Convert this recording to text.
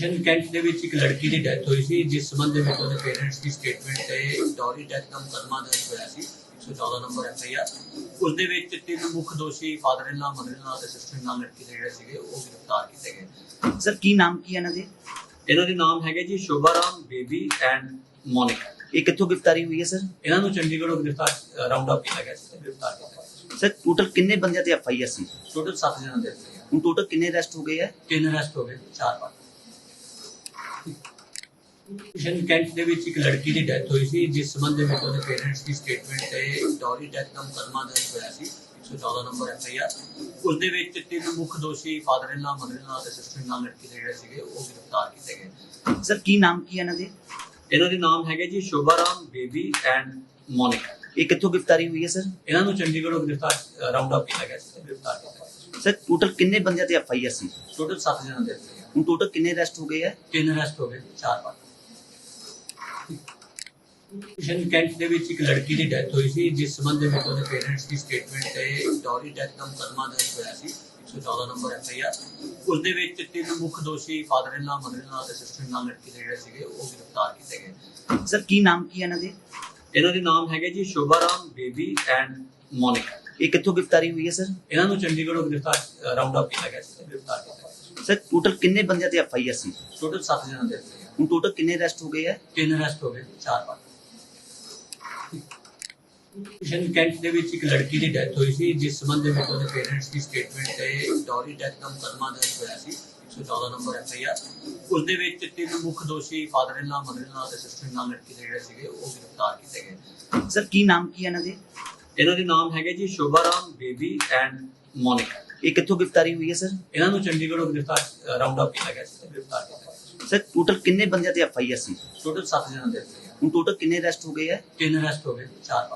Mission cantt ਦੇ ਵਿੱਚ ਇੱਕ ਲੜਕੀ ਦੀ ਡੈਥ ਹੋਈ ਸੀ ਜਿਸ ਸੰਬੰਧ ਦੇ ਵਿੱਚ ਉਹਦੇ ਪੇਰੈਂਟਸ ਦੀ ਸਟੇਟਮੈਂਟ ਤੇ ਡੌਰੀ ਡੈਥ ਦਾ ਮੁਕੱਦਮਾ ਦਰਜ ਹੋਇਆ ਸੀ 114 ਨੰਬਰ ਐਫ ਆਈ ਆਰ। ਉਸ ਦੇ ਵਿੱਚ ਤਿੰਨ ਮੁੱਖ ਦੋਸ਼ੀ father in law mother in ਲਾ ਤੇ ਸਿਸਟਰ ਇਨ ਲਾ ਲੜਕੀ ਦੇ ਜਿਹੜੇ ਸੀਗੇ ਉਹ ਗ੍ਰਿਫਤਾਰ ਕੀਤੇ ਗਏ। ਸਰ ਕੀ ਨਾਮ ਕੀ ਇਹਨਾਂ ਦੇ? ਇਹਨਾਂ ਦੇ ਨਾਮ ਹੈਗੇ ਜੀ ਸ਼ੋਭਾ ਰਾਮ ਬੇਬੀ ਐਂਡ ਮੋਨਿਕਾ। ਇਹ ਕਿੱਥੋਂ ਗ੍ਰਿਫਤਾਰੀ ਹੋਈ ਹੈ ਸਰ ਇਹਨਾਂ ਨੂੰ ਚੰਡੀਗੜ੍ਹੋਂ ਗ੍ਰਿਫਤਾਰ ਰਾਉਂਡ ਅਪ ਕੀਤਾ ਗਿਆ ਸੀ ਗ੍ਰਿਫਤਾਰ ਕੀਤਾ ਸਰ ਟੋਟਲ ਕਿੰਨੇ ਬੰਦਿਆਂ ਤੇ ਐਫ ਆਈ ਆਰ ਸੀ? ਟੋਟਲ 7 ਜਣਾਂ ਦੇ ਹੁਣ ਟੋਟਲ ਕਿੰਨੇ ਅਰੈਸਟ ਹੋ ਗਏ ਹੈ? ਤਿੰਨ ਅਰੈਸਟ ਹੋ ਗਏ ਚਾਰ ਬਾਰ ਮਿਸ਼ਨ ਕੈਂਟ ਦੇ ਵਿੱਚ ਇੱਕ ਲੜਕੀ ਦੀ ਡੈਥ ਹੋਈ ਸੀ ਜਿਸ ਸੰਬੰਧ ਵਿੱਚ ਉਹਦੇ ਪੇਰੈਂਟਸ ਦੀ ਸਟੇਟਮੈਂਟ ਤੇ ਡੌਰੀ ਡੈਥ ਦਾ ਮੁਕੱਦਮਾ ਦਰਜ ਹੋਇਆ ਸੀ 114 ਨੰਬਰ ਐਫ ਆਈ ਆਰ ਉਸ ਦੇ ਵਿੱਚ ਤਿੰਨ ਮੁੱਖ ਦੋਸ਼ੀ father in law mother in ਲਾ ਤੇ ਸਿਸਟਰ ਇਨ ਲਾ ਲੜਕੀ ਦੇ ਜਿਹੜੇ ਸੀਗੇ ਉਹ ਗ੍ਰਿਫਤਾਰ ਕੀਤੇ ਗਏ। ਸਰ ਕੀ ਨਾਮ ਕੀ ਇਹਨਾਂ ਦੇ? ਇਹਨਾਂ ਦੇ ਨਾਮ ਹੈਗੇ ਜੀ ਸ਼ੋਭਾ ਰਾਮ ਬੇਬੀ ਐਂਡ ਮੋਨਿਕਾ। ਇਹ ਕਿੱਥੋਂ ਗ੍ਰਿਫਤਾਰੀ ਹੋਈ ਹੈ ਸਰ ਇਹਨਾਂ ਨੂੰ ਚੰਡੀਗੜ੍ਹੋਂ ਗ੍ਰਿਫਤਾਰ ਰਾਉਂਡ ਅਪ ਕੀਤਾ ਗਿਆ ਸੀ ਗ੍ਰਿਫਤਾਰ ਕੀਤਾ ਸਰ ਟੋਟਲ ਕਿੰਨੇ ਬੰਦਿਆਂ ਤੇ ਐਫ ਆਈ ਆਰ ਸੀ? ਟੋਟਲ 7 ਜਣਾਂ ਦੇ ਹੁਣ ਟੋਟਲ ਕਿੰਨੇ ਅਰੈਸਟ ਹੋ ਗਏ ਹੈ ਤਿੰਨ ਅਰੈਸਟ ਹੋ ਗਏ ਚਾਰ ਬਾਰ ਮਿਸ਼ਨ ਕੈਂਟ ਦੇ ਵਿੱਚ ਇੱਕ ਲੜਕੀ ਦੀ ਡੈਥ ਹੋਈ ਸੀ ਜਿਸ ਸੰਬੰਧ ਵਿੱਚ ਉਹਦੇ ਪੇਰੈਂਟਸ ਦੀ ਸਟੇਟਮੈਂਟ ਤੇ ਡੌਰੀ ਡੈਥ ਦਾ ਮੁਕੱਦਮਾ ਦਰਜ ਹੋਇਆ ਸੀ 114 ਨੰਬਰ ਐਫ ਆਈ ਆਰ ਉਸ ਦੇ ਵਿੱਚ ਤਿੰਨ ਮੁੱਖ ਦੋਸ਼ੀ father in law mother in ਲਾ ਤੇ ਸਿਸਟਰ ਇਨ ਲਾ ਲੜਕੀ ਦੇ ਜਿਹੜੇ ਸੀਗੇ ਉਹ ਗ੍ਰਿਫਤਾਰ ਕੀਤੇ ਗਏ। ਸਰ ਕੀ ਨਾਮ ਕੀ ਇਹਨਾਂ ਦੇ? ਇਹਨਾਂ ਦੇ ਨਾਮ ਹੈਗੇ ਜੀ ਸ਼ੋਭਾ ਰਾਮ ਬੇਬੀ ਐਂਡ ਮੋਨਿਕਾ। ਇਹ ਕਿੱਥੋਂ ਗ੍ਰਿਫਤਾਰੀ ਹੋਈ ਹੈ ਸਰ ਇਹਨਾਂ ਨੂੰ ਚੰਡੀਗੜ੍ਹੋਂ ਗ੍ਰਿਫਤਾਰ ਰਾਉਂਡ ਅਪ ਕੀਤਾ ਗਿਆ ਸੀ ਗ੍ਰਿਫਤਾਰ ਸਰ ਟੋਟਲ ਕਿੰਨੇ ਬੰਦਿਆਂ ਤੇ ਐਫ ਆਈ ਆਰ ਸੀ? ਟੋਟਲ 7 ਜਣਾਂ ਦੇ ਹੁਣ ਟੋਟਲ ਕਿੰਨੇ ਅਰੈਸਟ ਹੋ ਗਏ ਹੈ ਤਿੰਨ ਅਰੈਸਟ ਹੋ ਗਏ ਚਾਰ ਬਾਰ ਮਿਸ਼ਨ ਕੈਂਟ ਦੇ ਵਿੱਚ ਇੱਕ ਲੜਕੀ ਦੀ ਡੈਥ ਹੋਈ ਸੀ ਜਿਸ ਸੰਬੰਧ ਵਿੱਚ ਉਹਦੇ ਪੇਰੈਂਟਸ ਦੀ ਸਟੇਟਮੈਂਟ ਤੇ ਡੌਰੀ ਡੈਥ ਦਾ ਮੁਕੱਦਮਾ ਦਰਜ ਹੋਇਆ ਸੀ 114 ਨੰਬਰ ਐਫ ਆਈ ਆਰ ਉਸ ਦੇ ਵਿੱਚ ਤਿੰਨ ਮੁੱਖ ਦੋਸ਼ੀ father in law mother in ਲਾ ਤੇ ਸਿਸਟਰ ਇਨ ਲਾ ਲੜਕੀ ਦੇ ਜਿਹੜੇ ਸੀਗੇ ਉਹ ਗ੍ਰਿਫਤਾਰ ਕੀਤੇ ਗਏ। ਸਰ ਕੀ ਨਾਮ ਕੀ ਇਹਨਾਂ ਦੇ? ਇਹਨਾਂ ਦੇ ਨਾਮ ਹੈਗੇ ਜੀ ਸ਼ੋਭਾ ਰਾਮ ਬੇਬੀ ਐਂਡ ਮੋਨਿਕਾ। ਇਹ ਕਿੱਥੋਂ ਗ੍ਰਿਫਤਾਰੀ ਹੋਈ ਹੈ ਸਰ? ਇਹਨਾਂ ਨੂੰ ਚੰਡੀਗੜ੍ਹੋਂ ਗ੍ਰਿਫਤਾਰ ਰਾਉਂਡ ਅਪ ਕੀਤਾ ਗਿਆ ਸੀ ਤੇ ਗ੍ਰਿਫਤਾਰ ਕੀਤਾ ਸਰ ਟੋਟਲ ਕਿੰਨੇ ਬੰਦਿਆਂ ਤੇ ਐਫ ਆਈ ਆਰ ਸੀ? ਟੋਟਲ 7 ਜਣਾਂ ਸੀਗੇ ਹੁਣ ਟੋਟਲ ਕਿੰਨੇ ਅਰੈਸਟ ਹੋ ਗਏ ਹੈ ਤਿੰਨ ਅਰੈਸਟ ਹੋ ਗਏ ਚਾਰ